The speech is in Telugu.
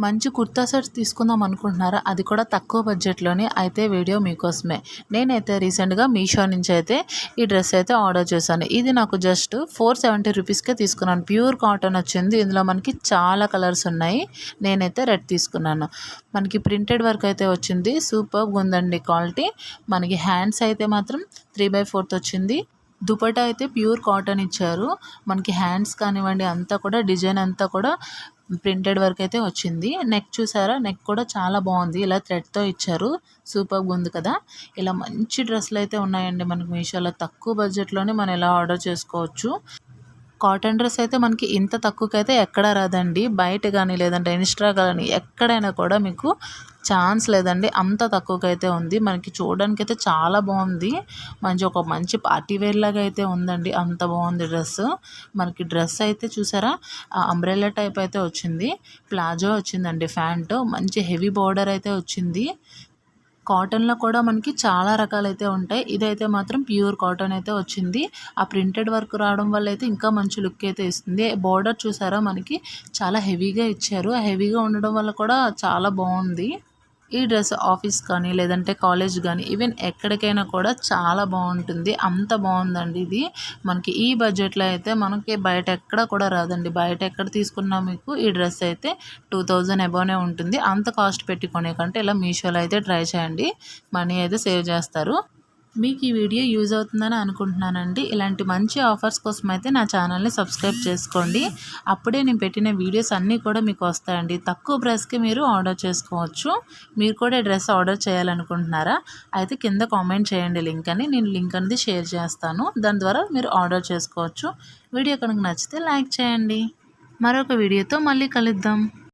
మంచి కుర్తా సెట్స్ తీసుకుందాం అనుకుంటున్నారా? అది కూడా తక్కువ బడ్జెట్లోనే. అయితే వీడియో మీకోసమే. నేనైతే రీసెంట్గా మీషో నుంచి అయితే ఈ డ్రెస్ అయితే ఆర్డర్ చేశాను. ఇది నాకు జస్ట్ ఫోర్ సెవెంటీ రూపీస్కే తీసుకున్నాను. ప్యూర్ కాటన్ వచ్చింది. ఇందులో మనకి చాలా కలర్స్ ఉన్నాయి. నేనైతే రెడ్ తీసుకున్నాను. మనకి ప్రింటెడ్ వర్క్ అయితే వచ్చింది. సూపర్ ఉందండి క్వాలిటీ. మనకి హ్యాండ్స్ అయితే మాత్రం త్రీ బై ఫోర్త్ వచ్చింది. దుపట్టా అయితే ప్యూర్ కాటన్ ఇచ్చారు. మనకి హ్యాండ్స్ కానివ్వండి అంతా కూడా డిజైన్ అంతా కూడా ప్రింటెడ్ వర్క్ అయితే వచ్చింది. నెక్ చూసారా? నెక్ కూడా చాలా బాగుంది. ఇలా థ్రెడ్తో ఇచ్చారు. సూపర్గా ఉంది కదా? ఇలా మంచి డ్రెస్సులు అయితే ఉన్నాయండి మనకి మీషోలో. తక్కువ బడ్జెట్లోనే మనం ఇలా ఆర్డర్ చేసుకోవచ్చు. కాటన్ డ్రెస్ అయితే మనకి ఇంత తక్కువకైతే ఎక్కడ రాదండి. బయట కానీ లేదంటే ఇన్స్టా కానీ ఎక్కడైనా కూడా మీకు ఛాన్స్ లేదండి. అంత తక్కువకైతే ఉంది. మనకి చూడడానికి అయితే చాలా బాగుంది. మంచి ఒక మంచి పార్టీ వేర్ లాగా అయితే ఉందండి. అంత బాగుంది డ్రెస్. మనకి డ్రెస్ అయితే చూసారా? అంబ్రెల్లా టైప్ అయితే వచ్చింది. ప్లాజో వచ్చిందండి ప్యాంటు. మంచి హెవీ బార్డర్ అయితే వచ్చింది. కాటన్లో కూడా మనకి చాలా రకాలైతే ఉంటాయి. ఇదైతే మాత్రం ప్యూర్ కాటన్ అయితే వచ్చింది. ఆ ప్రింటెడ్ వర్క్ రావడం వల్ల అయితే ఇంకా మంచి లుక్ అయితే ఇస్తుంది. బార్డర్ చూసారా? మనకి చాలా హెవీగా ఇచ్చారు. హెవీగా ఉండడం వల్ల కూడా చాలా బాగుంది. ఈ డ్రెస్ ఆఫీస్ కానీ లేదంటే కాలేజ్ కానీ ఈవెన్ ఎక్కడికైనా కూడా చాలా బాగుంటుంది. అంత బాగుందండి ఇది. మనకి ఈ బడ్జెట్లో అయితే మనకి బయట ఎక్కడ కూడా రాదండి. బయట ఎక్కడ తీసుకున్నా మీకు ఈ డ్రెస్ అయితే టూ థౌజండ్ అబోనే ఉంటుంది. అంత కాస్ట్ పెట్టుకునే కంటే ఇలా మీషోలో అయితే ట్రై చేయండి. మనీ అయితే సేవ్ చేస్తారు. మీకు ఈ వీడియో యూజ్ అవుతుందని అనుకుంటున్నానండి. ఇలాంటి మంచి ఆఫర్స్ కోసం అయితే నా ఛానల్ని సబ్స్క్రైబ్ చేసుకోండి. అప్పుడే నేను పెట్టిన వీడియోస్ అన్నీ కూడా మీకు వస్తాయండి. తక్కువ ప్రైస్కి మీరు ఆర్డర్ చేసుకోవచ్చు. మీరు కూడా డ్రెస్ ఆర్డర్ చేయాలనుకుంటున్నారా? అయితే కింద కామెంట్ చేయండి లింక్ అని. నేను లింక్ అనేది షేర్ చేస్తాను. దాని ద్వారా మీరు ఆర్డర్ చేసుకోవచ్చు. వీడియో కనుక నచ్చితే లైక్ చేయండి. మరొక వీడియోతో మళ్ళీ కలుద్దాం.